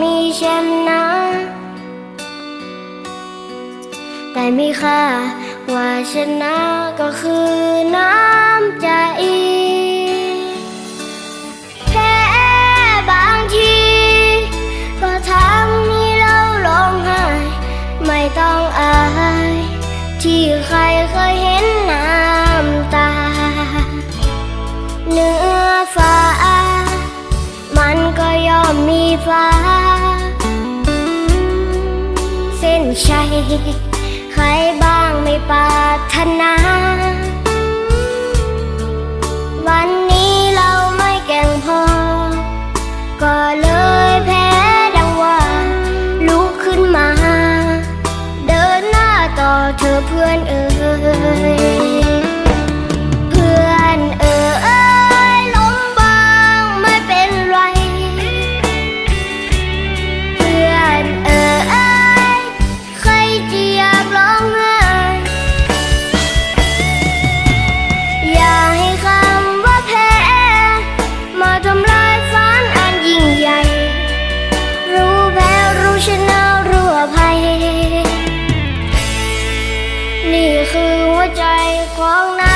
มีฉันนะ แต่มีค่าว่าชนะก็คือน้ำใจแพ้บางที ก็ทำให้เราร้องไห้ ไม่ต้องอาย ที่ใครเคยเห็นน้ำตา เนื้อฟ้า มันก็ยอมมีฟ้า ใชัยใครบ้างไม่ปรารถนา วันนี้เราไม่แก่งพอ ก็เลยแพ้ดังว่า ลุกขึ้นมา เดินหน้าต่อเธอเพื่อนเอ่ย ใจของนาย